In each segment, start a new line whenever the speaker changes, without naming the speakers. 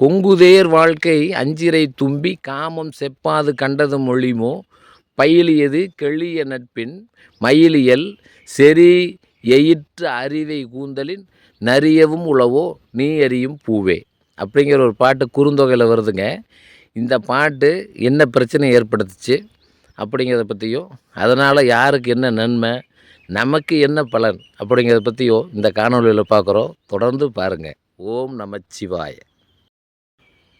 கொங்குதேர் வாழ்க்கை அஞ்சிரை தும்பி காமம் செப்பாது கண்டது மொழிமோ? பயிலியது கெளிய நட்பின் மயிலியல் செறி எயிற்று அறிவை கூந்தலின் நரியவும் உளவோ? நீ அறியும் பூவே. அப்படிங்கிற ஒரு பாட்டு குறுந்தொகையில் வருதுங்க. இந்த பாட்டு என்ன பிரச்சனை ஏற்படுத்துச்சு அப்படிங்கிறத பற்றியும் அதனால் யாருக்கு என்ன நன்மை நமக்கு என்ன பலன் அப்படிங்கிறத பற்றியும் இந்த காணொளியில் பார்க்குறோம் தொடர்ந்து பாருங்கள் ஓம் நமச்சிவாய.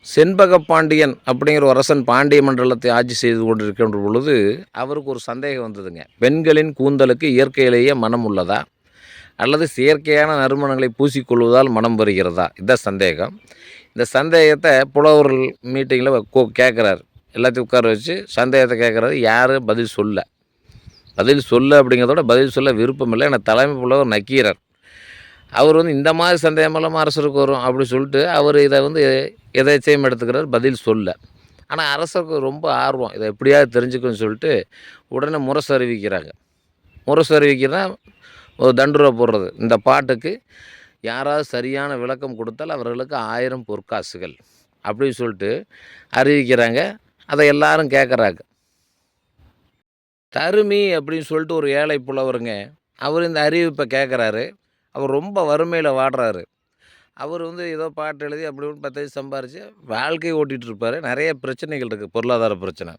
செண்பக பாண்டியன் அப்படிங்கிற ஒரு அரசன் பாண்டிய மண்டலத்தை ஆட்சி செய்து கொண்டிருக்கின்ற பொழுது அவருக்கு ஒரு சந்தேகம் வந்ததுங்க. பெண்களின் கூந்தலுக்கு இயற்கையிலேயே மனம் உள்ளதா? அல்லது செயற்கையான நறுமணங்களை பூசிக்கொள்வதால் மனம் வருகிறதா? இதுதான் சந்தேகம். இந்த சந்தேகத்தை புலவர்கள் மீட்டிங்கில் கேட்குறாரு. எல்லாத்தையும் உட்கார வச்சு சந்தேகத்தை கேட்குறாரு. யாரும் பதில் சொல்ல. பதில் சொல்ல அப்படிங்கிறதோட பதில் சொல்ல விருப்பம் இல்லை எனக்கு தலைமை புலவர் நக்கீரர். அவர் வந்து இந்த மாதிரி சந்தேகமெல்லாம் அரசருக்கு வரும் அப்படி சொல்லிட்டு அவர் இதை வந்து எதேச்சையும் எடுத்துக்கிறார் பதில் சொல்ல. ஆனால் அரசருக்கு ரொம்ப ஆர்வம். இதை எப்படியாவது தெரிஞ்சுக்கணும்னு சொல்லிட்டு உடனே முரசு அறிவிக்கிறாங்க. முரசு அறிவிக்கிறதா ஒரு தண்டுரை போடுறது. இந்த பாட்டுக்கு யாராவது சரியான விளக்கம் கொடுத்தால் அவர்களுக்கு ஆயிரம் பொற்காசுகள் அப்படின்னு சொல்லிட்டு அறிவிக்கிறாங்க. அதை எல்லாரும் கேட்குறாங்க தருமி அப்படின்னு சொல்லிட்டு ஒரு ஏழை புலவருங்க அவர் இந்த அறிவிப்பை கேட்குறாரு அவர் ரொம்ப வறுமையில் வாடுறாரு. அவர் வந்து ஏதோ பாட்டு எழுதி அப்படி ஒன்று பத்து வயசு சம்பாரித்து வாழ்க்கை ஓட்டிகிட்டு இருப்பார். நிறைய பிரச்சனைகள் இருக்குது பொருளாதார பிரச்சனை.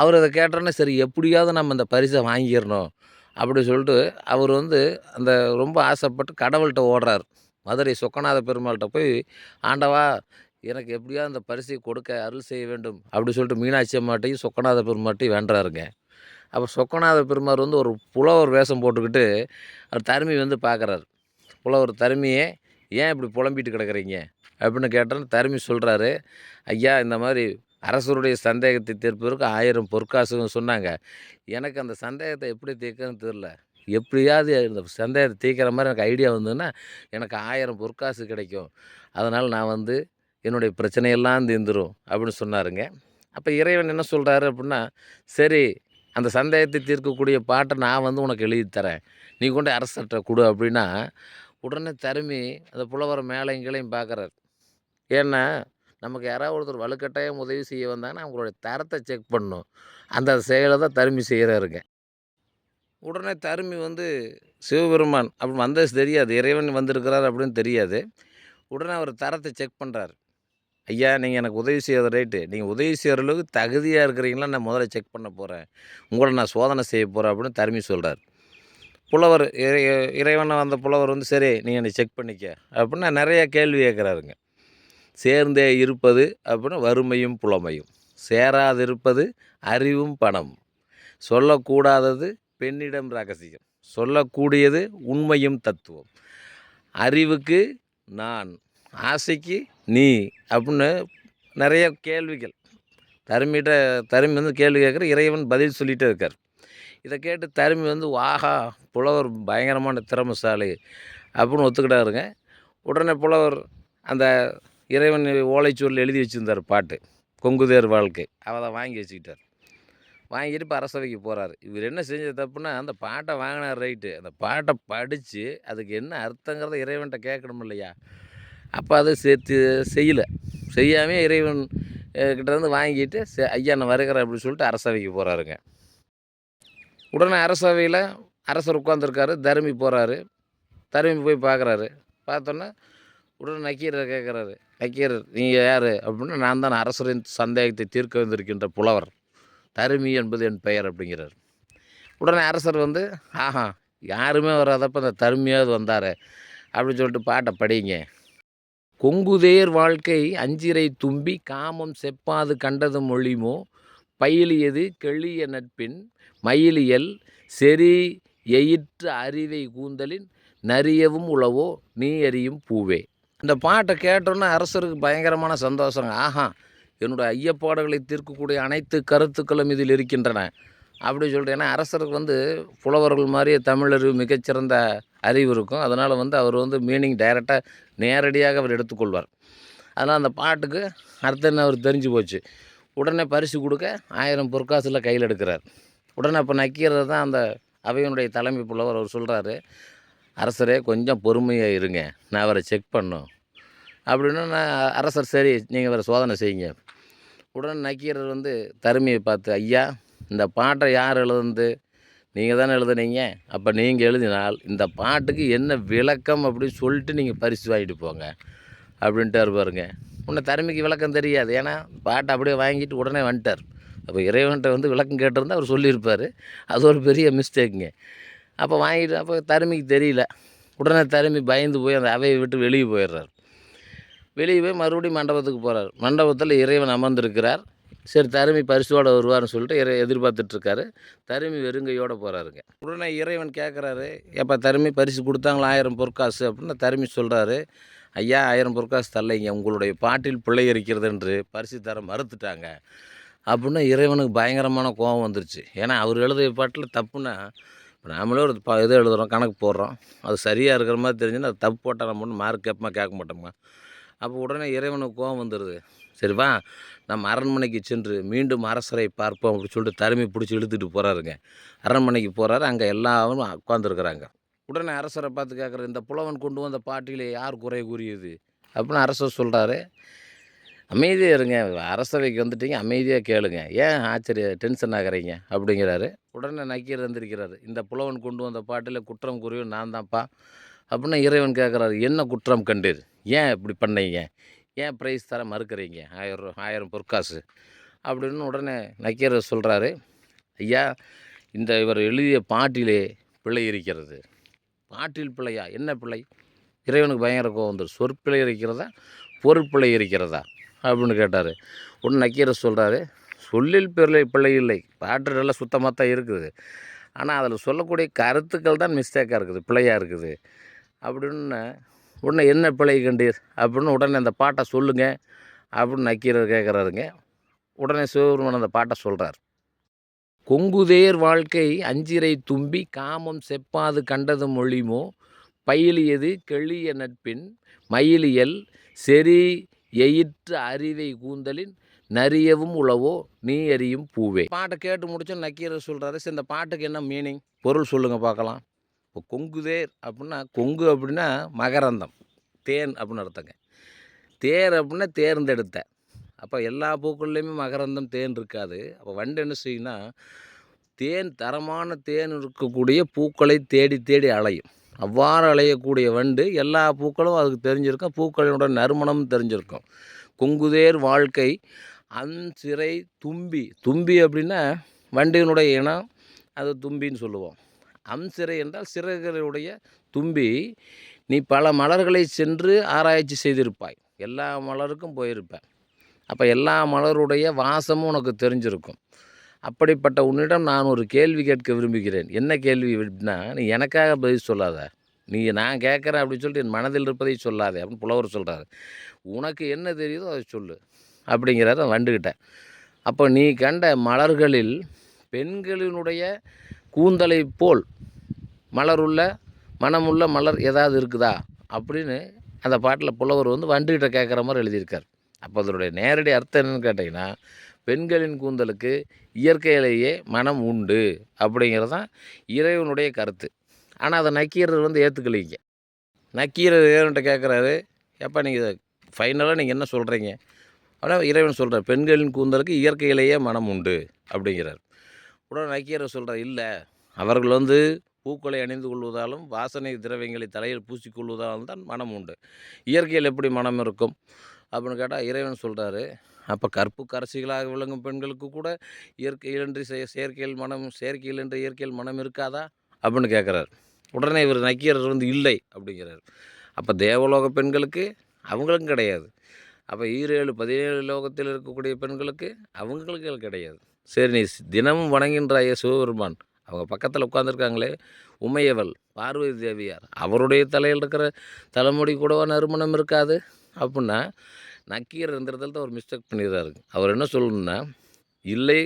அவர் அதை கேட்டோன்னே சரி எப்படியாவது நம்ம இந்த பரிசை வாங்கிடணும். அப்படி சொல்லிட்டு அவர் வந்து அந்த ரொம்ப ஆசைப்பட்டு கடவுள்கிட்ட ஓடுறார். மதுரை சொக்கநாத பெருமாள்கிட்ட போய் ஆண்டவா எனக்கு எப்படியாவது அந்த பரிசை கொடுக்க அருள் செய்ய வேண்டும். அப்படி சொல்லிட்டு மீனாட்சி அம்மாட்டையும் சொக்கநாத பெருமாட்டையும் வேண்டுறாருங்க. அப்போ சொக்கநாத பெருமாள் வந்து ஒரு புலவர் வேஷம் போட்டுக்கிட்டு அவர் தருமி வந்து பார்க்குறாரு. புலவர் தருமியே ஏன் இப்படி புலம்பிட்டு கிடக்குறீங்க? அப்படின்னு கேட்டோன்னு தருமி சொல்கிறாரு ஐயா இந்த மாதிரி அரசருடைய சந்தேகத்தை தீர்ப்பதற்கு ஆயிரம் பொற்காசுன்னு சொன்னாங்க. எனக்கு அந்த சந்தேகத்தை எப்படி தீர்க்கன்னு தெரில எப்படியாவது இந்த சந்தேகத்தை தீர்க்கிற மாதிரி எனக்கு ஐடியா வந்ததுன்னா எனக்கு ஆயிரம் பொற்காசு கிடைக்கும். அதனால் நான் வந்து என்னுடைய பிரச்சனையெல்லாம் தீர்ந்துரும் அப்படின்னு சொன்னாருங்க. அப்போ இறைவன் என்ன சொல்கிறாரு அப்படின்னா சரி அந்த சந்தேகத்தை தீர்க்கக்கூடிய பாட்டை நான் வந்து உனக்கு எழுதி தரேன் நீ கொண்டு அரசர்கிட்ட கொடு. அப்படின்னா உடனே தருமி அந்த புலவரை மேலையும் கீழையும் பார்க்குறாரு ஏன்னா நமக்கு யாராவது ஒருத்தர் வலுக்கட்டாயம் உதவி செய்ய வந்தாங்கன்னா அவங்களுடைய தரத்தை செக் பண்ணணும். அந்த செயலை தான் தருமி செய்கிறாருங்க உடனே தருமி வந்து சிவபெருமான் அப்படி வந்தது தெரியாது. இறைவன் வந்திருக்கிறார் அப்படின்னு தெரியாது. உடனே அவர் தரத்தை செக் பண்ணுறாரு ஐயா நீங்கள் எனக்கு உதவி செய்யறது ரைட்டு நீங்கள் உதவி செய்கிற அளவுக்கு தகுதியாக இருக்கிறீங்களா? நான் முதல்ல செக் பண்ண போகிறேன் உங்களை நான் சோதனை செய்ய போகிறேன் அப்படின்னு தருமி சொல்கிறார் புலவர் இறை இறைவனை வந்த புலவர் வந்து சரி நீங்கள் என்னை செக் பண்ணிக்க. அப்படின்னா நிறைய கேள்வி கேட்குறாருங்க. சேர்ந்தே இருப்பது அப்படின்னா வறுமையும் புலமையும். சேராதிருப்பது அறிவும் பணம். சொல்லக்கூடாதது பெண்ணிடம் ரகசியம். சொல்லக்கூடியது உண்மையும் தத்துவம். அறிவுக்கு நான் ஆசைக்கு நீ அப்படின்னு நிறைய கேள்விகள். தருமிட்ட தருமி வந்து கேள்வி கேட்குற இறைவன் பதில் சொல்லிகிட்டே இருக்கார். இதை கேட்டு தருமி வந்து வாஹா புலவர் பயங்கரமான திறமசாலி அப்படின்னு ஒத்துக்கிட்டாருங்க. உடனே புலவர் அந்த இறைவன் ஓலைச்சூரில் எழுதி வச்சுருந்தார் பாட்டு கொங்குதேர் வாழ்க்கை அதை வாங்கி வச்சுக்கிட்டார். வாங்கிட்டு இப்போ அரசவைக்கு போகிறார் இவர் என்ன செஞ்ச தப்புன்னா அந்த பாட்டை வாங்கினார் ரைட்டு. அந்த பாட்டை படித்து அதுக்கு என்ன அர்த்தங்கிறத இறைவன்கிட்ட கேட்கணும் இல்லையா? அப்போ அதை சேர்த்து செய்யலை. செய்யாமல் இறைவன் கிட்டேருந்து வாங்கிட்டு ஐயா நான் வருகிறேன் அப்படின்னு சொல்லிட்டு அரசவைக்கு போகிறாருங்க உடனே அரசவையில் அரசர் உட்காந்துருக்காரு தருமி போகிறாரு தருமி போய் பார்க்குறாரு பார்த்தோன்னே உடனே நக்கீரர் கேட்குறாரு நக்கீரர் நீங்கள் யார்? அப்படின்னா நான் தான் அரசரின் சந்தேகத்தை தீர்க்க வந்திருக்கின்ற புலவர். தருமி என்பது என் பெயர் அப்படிங்கிறார். உடனே அரசர் வந்து ஆஹா யாருமே வராதப்போ அந்த தருமையாவது வந்தார் அப்படின்னு சொல்லிட்டு பாட்டை படிங்க. கொங்குதேர் வாழ்க்கை அஞ்சிரை தும்பி காமம் செப்பாது கண்டது மொழிமோ பயிலியது கெளிய நட்பின் மயிலியல் செறி எயிற்று அறிவை கூந்தலின் நரியவும் உளவோ நீ அறியும் பூவே. இந்த பாட்டை கேட்டோன்னே அரசருக்கு பயங்கரமான சந்தோஷங்க. ஆஹா என்னுடைய ஐயப்பாடுகளை தீர்க்கக்கூடிய அனைத்து கருத்துக்களும் இதில் இருக்கின்றன. அப்படி சொல்லிட்டு ஏன்னா அரசருக்கு வந்து புலவர்கள் மாதிரியே தமிழறிவு மிகச்சிறந்த அறிவு இருக்கும். அதனால் வந்து அவர் வந்து மீனிங் டைரெக்டாக நேரடியாக அவர் எடுத்துக்கொள்வார். அதனால் அந்த பாட்டுக்கு அர்த்தம் அவர் தெரிஞ்சு போச்சு. உடனே பரிசு கொடுக்க ஆயிரம் பொற்காசில் கையில் எடுக்கிறார். உடனே அப்போ நக்கீரர் தான் அந்த அவையினுடைய தலைமை புலவர் அவர் சொல்கிறாரு அரசரே கொஞ்சம் பொறுமையாக இருங்க. நான் அவரை செக் பண்ணும். அப்படின்னு நான் அரசர் சரி நீங்கள் வேறு சோதனை செய்யுங்க. உடனே நக்கீரர் வந்து தருமையை பார்த்து ஐயா இந்த பாட்டை யார் எழுதுனது? நீங்கள் தானே எழுதுனீங்க. அப்போ நீங்கள் எழுதினால் இந்த பாட்டுக்கு என்ன விளக்கம் அப்படின்னு சொல்லிட்டு நீங்கள் பரிசு வாங்கிட்டு போங்க. அப்படின்ட்டு பாருங்க. உன்னை தருமைக்கு விளக்கம் தெரியாது. ஏன்னா பாட்டை அப்படியே வாங்கிட்டு உடனே வந்துட்டார். அப்போ இறைவன்கிட்ட வந்து விளக்கம் கேட்டிருந்தா அவர் சொல்லியிருப்பார். அது ஒரு பெரிய மிஸ்டேக்குங்க அப்போ வாங்கிட்டு அப்போ தருமிக்கு தெரியல. உடனே தருமி பயந்து போய் அந்த அவையை விட்டு வெளியே போயிடுறார். வெளியே போய் மறுபடியும் மண்டபத்துக்கு போகிறார் மண்டபத்தில் இறைவன் அமர்ந்திருக்கிறார். சரி தருமி பரிசோடு வருவார்னு சொல்லிட்டு இறை எதிர்பார்த்துட்ருக்காரு. தருமி வெறுங்கையோடு போகிறாருங்க உடனே இறைவன் கேட்குறாரு எப்போ தருமி பரிசு கொடுத்தாங்களா? ஆயிரம் பொற்காசு அப்படின்னு தருமி சொல்கிறாரு ஐயா ஆயிரம் பொற்காசு தரலைங்க. உங்களுடைய பாட்டில் பிள்ளை இருக்கிறது என்று பரிசு தர மறுத்துட்டாங்க. அப்படின்னா இறைவனுக்கு பயங்கரமான கோபம் வந்துருச்சு. ஏன்னா அவர் எழுதிய பாட்டில் தப்புன்னா இப்போ நாமளே ஒரு ப இது எழுதுகிறோம் கணக்கு போடுறோம். அது சரியாக இருக்கிற மாதிரி தெரிஞ்சுன்னா அது தப்பு போட்டால் நம்ம ஒன்று மார்க் கேட்போமா கேட்க மாட்டோமா அப்போ உடனே இறைவனுக்கு கோபம் வந்துடுது சரிவா நம்ம அரண்மனைக்கு சென்று மீண்டும் அரசரை பார்ப்போம் அப்படின்னு சொல்லிட்டு தருமி பிடிச்சி இழுத்துட்டு போகிறாருங்க அரண்மனைக்கு போகிறாரு அங்கே எல்லாரும் உட்காந்துருக்குறாங்க உடனே அரசரை பார்த்து கேட்குற இந்த புலவன் கொண்டு வந்த பாட்டிலே யார் குறை கூறியது? அப்படின்னு அரசர் சொல்கிறாரு அமைதியாக இருங்க. அரசவைக்கு வந்துட்டீங்க அமைதியாக கேளுங்க. ஏன் ஆச்சரிய டென்ஷன் ஆகிறீங்க? அப்படிங்கிறாரு. உடனே நக்கீர் வந்திருக்கிறாரு இந்த புலவன் கொண்டு வந்த பாட்டில் குற்றம் கூறியவன் நான் தான்ப்பா. அப்படின்னு இறைவன் கேட்குறாரு. என்ன குற்றம் கண்டீர்? ஏன் இப்படி பண்ணீங்க? ஏன் ப்ரைஸ் தர மறுக்கிறீங்க? ஆயிரம் ஆயிரம் பொற்காசு. அப்படின்னு உடனே நக்கீர் சொல்கிறாரு ஐயா இந்த இவர் எழுதிய பாட்டிலே பிழை இருக்கிறது. பாட்டில் பிழையா? என்ன பிழை? இறைவனுக்கு பயங்கர கோவம் வந்துடும் சொற்பிழை இருக்கிறதா? பொருட்பிழை இருக்கிறதா? அப்படின்னு கேட்டார். உடனே நக்கீரர் சொல்கிறாரு சொல்லில் பிள்ளை பிழை இல்லை. பாட்டு நல்லா சுத்தமாக தான் இருக்குது. ஆனால் அதில் சொல்லக்கூடிய கருத்துக்கள் தான் மிஸ்டேக்காக இருக்குது பிழையாக இருக்குது. அப்படின்னு உடனே என்ன பிழை கண்டீர்? அப்படின்னு உடனே அந்த பாட்டை சொல்லுங்க அப்படின்னு நக்கீரர் கேட்குறாருங்க உடனே சிவபெருமன் அந்த பாட்டை சொல்கிறார் கொங்குதேர் வாழ்க்கை அஞ்சிரை தும்பி காமம் செப்பாது கண்டது மொழிமோ? பயிலியது கெளிய நட்பின் மயிலியல் செறி எயிற்று அறிவை கூந்தலின் நரியவும் உளவோ நீ அறியும் பூவே. பாட்டை கேட்டு முடிச்சு நக்கீரர் சொல்கிறாரு சரி இந்த பாட்டுக்கு என்ன மீனிங் பொருள் சொல்லுங்கள் பார்க்கலாம். இப்போ கொங்குதேர் அப்படின்னா கொங்கு அப்படின்னா மகரந்தம். தேன் அப்படின்னு அர்த்தங்க. தேர் அப்படின்னா தேர்ந்தெடுத்த. அப்போ எல்லா பூக்கள்லேயுமே மகரந்தம் தேன் இருக்காது. அப்போ வண்டு என்ன செய்யும்னா தேன் தரமான தேன் இருக்கக்கூடிய பூக்களை தேடி தேடி அலையும். அவ்வாறு அலையக்கூடிய வண்டு எல்லா பூக்களும் அதுக்கு தெரிஞ்சிருக்கும். பூக்களினோட நறுமணம் தெரிஞ்சிருக்கும். கொங்குதேர் வாழ்க்கை அன்சிறை தும்பி. தும்பி அப்படின்னா வண்டியினுடைய இனம் அது தும்பின்னு சொல்லுவோம். அம்சிறை என்றால் சிறகுகளுடைய தும்பி. நீ பல மலர்களை சென்று ஆராய்ச்சி செய்திருப்பாய். எல்லா மலருக்கும் போயிருப்பேன். அப்போ எல்லா மலருடைய வாசமும் உனக்கு தெரிஞ்சிருக்கும். அப்படிப்பட்ட உன்னிடம் நான் ஒரு கேள்வி கேட்க விரும்புகிறேன். என்ன கேள்வி அப்படின்னா நீ எனக்காக பதில் சொல்லாத. நீ நான் கேட்குறேன் அப்படின்னு சொல்லிட்டு என் மனதில் இருப்பதை சொல்லாதே அப்படின்னு புலவர் சொல்கிறாரு உனக்கு என்ன தெரியுதோ அதை சொல்லு அப்படிங்கிறத வந்துக்கிட்டேன் அப்போ நீ கண்ட மலர்களில் பெண்களினுடைய கூந்தலை போல் மலருள்ள மனமுள்ள மலர் ஏதாவது இருக்குதா? அப்படின்னு அந்த பாட்டில் புலவர் வந்து வண்டுகிட்ட கேட்குற மாதிரி எழுதியிருக்கார். அப்போ அதனுடைய நேரடி அர்த்தம் என்னென்னு கேட்டிங்கன்னா பெண்களின் கூந்தலுக்கு இயற்கையிலேயே மனம் உண்டு அப்படிங்கிறது தான் இறைவனுடைய கருத்து. ஆனால் அதை நக்கீரர் வந்து ஏற்றுக்கலைங்க நக்கீரர் இறைவன்கிட்ட கேட்குறாரு எப்போ நீங்கள் ஃபைனலாக நீங்கள் என்ன சொல்கிறீங்க ஆனால் இறைவன் சொல்கிறார் பெண்களின் கூந்தலுக்கு இயற்கையிலேயே மனம் உண்டு அப்படிங்கிறார். உடனே நக்கீரர் சொல்கிறார் இல்லை அவர்கள் வந்து பூக்களை அணிந்து கொள்வதாலும் வாசனை திரவியங்களை தலையில் பூசிக்கொள்வதாலும் தான் மனம் உண்டு. இயற்கையில் எப்படி மனம் இருக்கும்? அப்படின்னு கேட்டால் இறைவன் சொல்கிறாரு அப்போ கற்பு கரசிகளாக விளங்கும் பெண்களுக்கு கூட இயற்கையிலின்றி செயற்கையில் மனம் செயற்கையிலின்றி இயற்கையில் மனம் இருக்காதா? அப்படின்னு கேட்குறாரு. உடனே இவர் நக்கீரர் வந்து இல்லை அப்படிங்கிறார். அப்போ தேவலோக பெண்களுக்கு அவங்களுக்கும் கிடையாது. அப்போ ஈரேழு பதினேழு லோகத்தில் இருக்கக்கூடிய பெண்களுக்கு அவங்களுக்கு கிடையாது. சரி நீ தினமும் வணங்கின்றாய சிவபெருமான். அவங்க பக்கத்தில் உட்காந்துருக்காங்களே உமையவள் பார்வதி தேவியார் அவருடைய தலையில் இருக்கிற தலைமுடி கூடவா நறுமணம் இருக்காது? அப்படின்னா நக்கீர் இந்த இடத்துல தான் ஒரு மிஸ்டேக் பண்ணிடுறாரு. அவர் என்ன சொல்லணும்னா இல்லை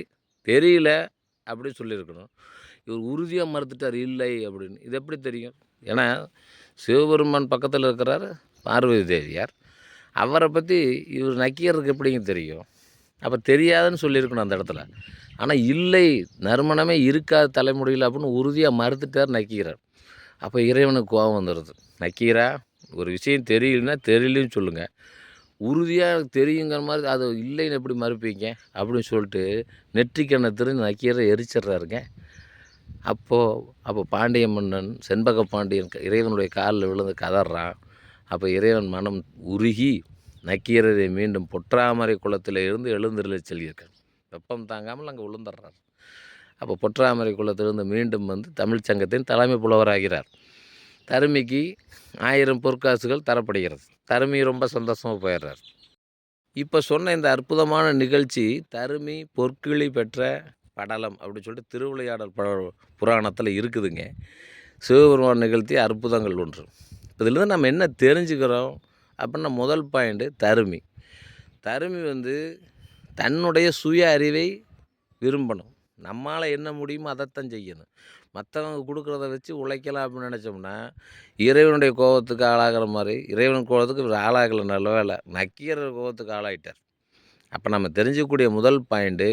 தெரியல அப்படின்னு சொல்லியிருக்கணும். இவர் உறுதியாக மறுத்துட்டார் இல்லை அப்படின்னு. இது எப்படி தெரியும்? ஏன்னா சிவபெருமான் பக்கத்தில் இருக்கிறார் பார்வதி தேவியார். அவரை பற்றி இவர் நக்கீரருக்கு எப்படிங்க தெரியும்? அப்போ தெரியாதுன்னு சொல்லியிருக்கணும் அந்த இடத்துல. ஆனால் இல்லை நறுமணமே இருக்காது தலைமுடியில் அப்படின்னு உறுதியாக மறுத்துட்டார் நக்கீரர் அப்போ இறைவனுக்கு கோபம் வந்துடுது நக்கீரா ஒரு விஷயம் தெரியலன்னா தெரியலன்னு சொல்லுங்கள் உறுதியாக எனக்கு தெரியுங்கிற மாதிரி அது இல்லைன்னு எப்படி மறுப்பீங்க அப்படின்னு சொல்லிட்டு நெற்றிக்கண்ணை திருந்து நக்கீரை எரிச்சிடுறாருங்க. அப்போது அப்போ பாண்டிய மன்னன் செண்பக பாண்டியன் இறைவனுடைய காலில் விழுந்து கதறான். அப்போ இறைவன் மனம் உருகி நக்கீரரை மீண்டும் பொற்றாமரை குளத்தில் இருந்து எழுந்திருளச் செல்லியிருக்கேன் வெப்பம் தாங்காமல் அங்கே விழுந்துடுறார். அப்போ பொற்றாமரை குளத்திலிருந்து மீண்டும் வந்து தமிழ்ச்சங்கத்தின் தலைமை புலவராகிறார். தருமிக்கு ஆயிரம் பொற்காசுகள் தரப்படுகிறது. தருமி ரொம்ப சந்தோஷமாக போயிடுறார். இப்போ சொன்ன இந்த அற்புதமான நிகழ்ச்சி தருமி பொற்கிளி பெற்ற படலம் அப்படின்னு சொல்லிட்டு திருவிளையாடல் பட புராணத்தில் இருக்குதுங்க. சிவபெருமான் நிகழ்த்திய அற்புதங்கள் ஒன்று. இதிலிருந்து நம்ம என்ன தெரிஞ்சுக்கிறோம் அப்படின்னா முதல் பாயிண்ட்டு தருமி. தருமி வந்து தன்னுடைய சுய அறிவை விரும்பணும். நம்மளால் என்ன முடியுமோ அதைத்தான் செய்யணும். மற்றவங்க கொடுக்குறத வச்சு உழைக்கலாம் அப்படின்னு நினச்சோம்னா இறைவனுடைய கோபத்துக்கு ஆளாகிற மாதிரி இறைவன் கோபத்துக்கு இவர் ஆளாகலை நல்ல வேலை நக்கீரர் கோபத்துக்கு ஆளாயிட்டார். அப்போ நம்ம தெரிஞ்சுக்கக்கூடிய முதல் பாயிண்ட்டு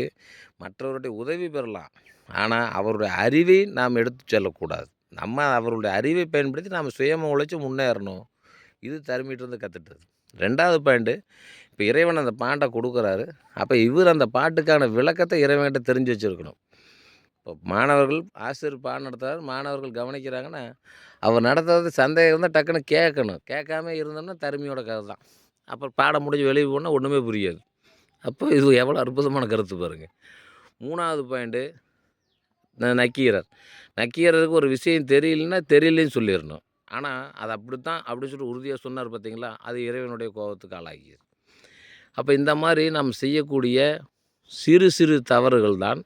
மற்றவருடைய உதவி பெறலாம். ஆனால் அவருடைய அறிவை நாம் எடுத்து செல்லக்கூடாது. நம்ம அவருடைய அறிவை பயன்படுத்தி நாம் சுயமாக உழைச்சி முன்னேறணும். இது தருமிட்டிருந்து கற்றுட்டது ரெண்டாவது பாயிண்ட்டு இப்போ இறைவன் அந்த பாட்டை கொடுக்குறாரு. அப்போ இவர் அந்த பாட்டுக்கான விளக்கத்தை இறைவன்கிட்ட தெரிஞ்சு வச்சுருக்கணும். இப்போ மாணவர்கள் ஆசிரியர் பாடம் நடத்துறாரு மாணவர்கள் கவனிக்கிறாங்கன்னா அவர் நடத்துறது சந்தேகம் இருந்தால் டக்குன்னு கேட்கணும். கேட்காம இருந்தோம்னா தருமையோட கதை தான். அப்புறம் பாடம் முடிஞ்சு வெளியே போனால் ஒன்றுமே புரியாது. அப்போ இது எவ்வளோ அற்புதமான கருத்து பாருங்கள் மூணாவது பாயிண்ட்டு நக்கீரர். நக்கீரருக்கு ஒரு விஷயம் தெரியலன்னா தெரியலன்னு சொல்லிடணும். ஆனால் அது அப்படி அப்படின்னு சொல்லிட்டு உறுதியாக சொன்னார் பார்த்தீங்களா அது இறைவனுடைய கோபத்துக்கு ஆளாகியது. அப்போ இந்த மாதிரி நாம் செய்யக்கூடிய சிறு சிறு தவறுகள் தான்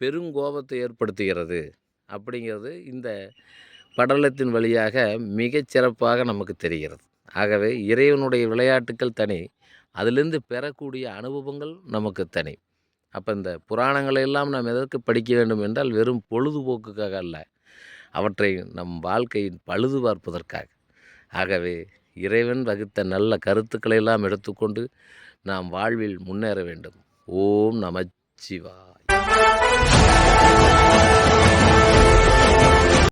பெருங்கோபத்தை ஏற்படுத்துகிறது அப்படிங்கிறது இந்த படலத்தின் வழியாக மிகச்சிறப்பாக நமக்கு தெரிகிறது. ஆகவே இறைவனுடைய விளையாட்டுக்கள் தனி அதிலிருந்து பெறக்கூடிய அனுபவங்கள் நமக்கு தனி. அப்போ இந்த புராணங்களை எல்லாம் நாம் எதற்கு படிக்க வேண்டும் என்றால் வெறும் பொழுதுபோக்குக்காக அல்ல. அவற்றை நம் வாழ்க்கையின் பழுது பார்ப்பதற்காக. ஆகவே இறைவன் வகுத்த நல்ல கருத்துக்களை எல்லாம் எடுத்துக்கொண்டு நாம் வாழ்வில் முன்னேற வேண்டும். ஓம் நமச்சிவாய்.